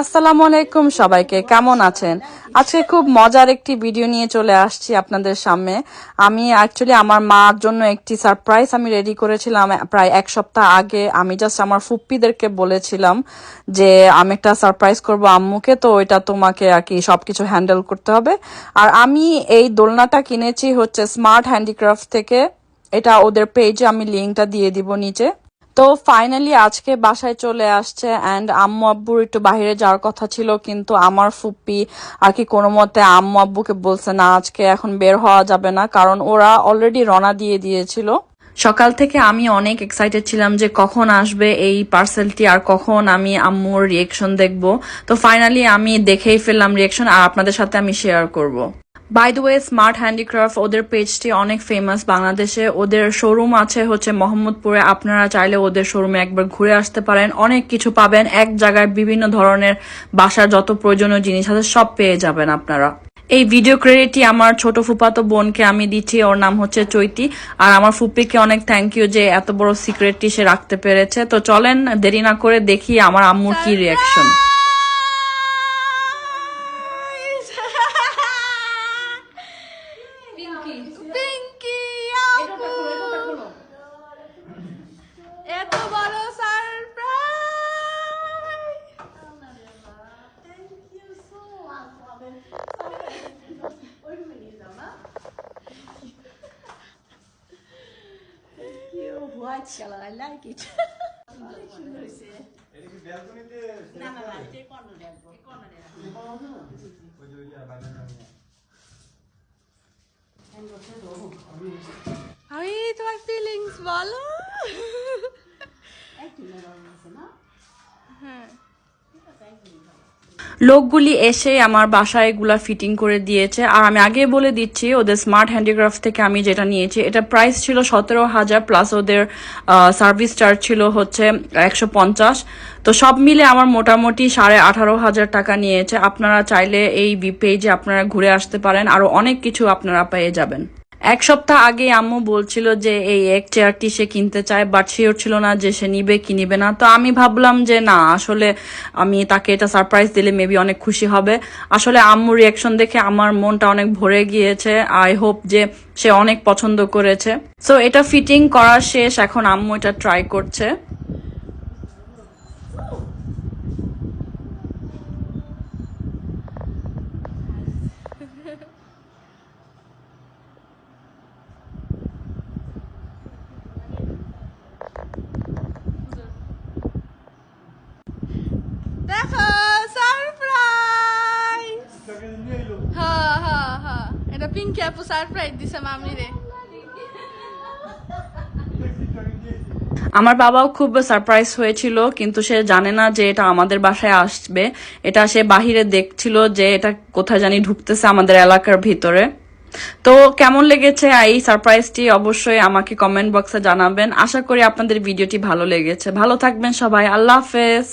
আসসালামু আলাইকুম সবাইকে, কেমন আছেন? আজকে খুব মজার একটি ভিডিও নিয়ে চলে আসছি আপনাদের সামনে। আমি অ্যাকচুয়ালি আমার মার জন্য একটি সারপ্রাইজ আমি রেডি করেছিলাম প্রায় এক সপ্তাহ আগে। আমি জাস্ট আমার ফুপ্পিদেরকে বলেছিলাম যে, আমি একটা সারপ্রাইজ করব আম্মুকে, তো ওইটা তোমাকে আর কি সব কিছু হ্যান্ডেল করতে হবে। আর আমি এই দোলনাটা কিনেছি হচ্ছে স্মার্ট হ্যান্ডিক্রাফট থেকে। এটা ওদের পেজে আমি লিঙ্কটা দিয়ে দিব নিচে। তো ফাইনালি আজকে বাসায় চলে আসছে অ্যান্ড আম্মু আব্বুর একটু বাইরে যাওয়ার কথা ছিল, কিন্তু আমার ফুপ্পি আর কি কোনো মতে আম্মু আব্বুকে বলছে, না, আজকে এখন বের হওয়া যাবে না। কারণ ওরা অলরেডি রনা দিয়ে দিয়েছিল। সকাল থেকে আমি অনেক এক্সাইটেড ছিলাম যে কখন আসবে এই পার্সেলটি আর কখন আমি আম্মুর রিয়েকশন দেখব। তো ফাইনালি আমি দেখেই ফেললাম রিয়েকশন আর আপনাদের সাথে আমি শেয়ার করব। By the way smart handicraft ওদের পেজটি অনেক ফেমাস বাংলাদেশে। ওদের শোরুম আছে হচ্ছে মোহাম্মদপুরে। আপনারা চাইলে ওদের শোরুমে একবার ঘুরে আসতে পারেন। অনেক কিছু পাবেন। এক জায়গায় বিভিন্ন ধরনের বাসার যত প্রয়োজনীয় জিনিস আছে, সব পেয়ে যাবেন আপনারা। এই ভিডিও ক্রেডিটটি আমার ছোট ফুপাতো বোনকে আমি দিচ্ছি। ওর নাম হচ্ছে চৈতি। আর আমার ফুপিকে অনেক থ্যাংক ইউ যে এত বড় সিক্রেটটি সে রাখতে পেরেছে। তো চলেন, দেরি না করে দেখি আমার আম্মুর কি reaction White color, I like it. আমি তোমার ফিলিংস বলো হ্যাঁ লোকগুলি এসে আমার বাসায় এগুলা ফিটিং করে দিয়েছে। আর আমি আগে বলে দিচ্ছি, ওদের স্মার্ট হ্যান্ডিক্রাফট থেকে আমি যেটা নিয়েছি, এটা প্রাইস ছিল সতেরো হাজার প্লাস ওদের সার্ভিস চার্জ ছিল হচ্ছে একশো পঞ্চাশ। তো সব মিলে আমার মোটামুটি সাড়ে আঠারো হাজার টাকা নিয়েছে। আপনারা চাইলে এই পেজে আপনারা ঘুরে আসতে পারেন। আরও অনেক কিছু আপনারা পেয়ে যাবেন। এক সপ্তাহ আগে আম্মু বলছিল যে এই এক চেয়ারটি সে কিনতে চায় বাট শিওর ছিল না যে সে নিবে কি নিবে না। তো আমি ভাবলাম যে না, আসলে আমি তাকে এটা সারপ্রাইজ দিলে মেবি অনেক খুশি হবে। আসলে আম্মুর রিয়াকশন দেখে আমার মনটা অনেক ভরে গিয়েছে। আই হোপ যে সে অনেক পছন্দ করেছে। সো এটা ফিটিং করা শেষ, এখন আম্মু এটা ট্রাই করছে দেখো সারপ্রাইজ হ্যাঁ হ্যাঁ হ্যাঁ এটা পিঙ্কি আপু সারপ্রাইজ দিছে মামি রে আমার বাবাও খুব সারপ্রাইজ হয়েছিল কিন্তু সে জানে না যে এটা আমাদের বাসায় আসবে। এটা সে বাহিরে দেখছিল যে এটা কোথায় জানি ঢুকতেছে আমাদের এলাকার ভিতরে। তো কেমন লেগেছে এই সারপ্রাইজটি অবশ্যই আমাকে কমেন্ট বক্সে জানাবেন। আশা করি আপনাদের ভিডিওটি ভালো লেগেছে। ভালো থাকবেন সবাই। আল্লাহ হাফেজ।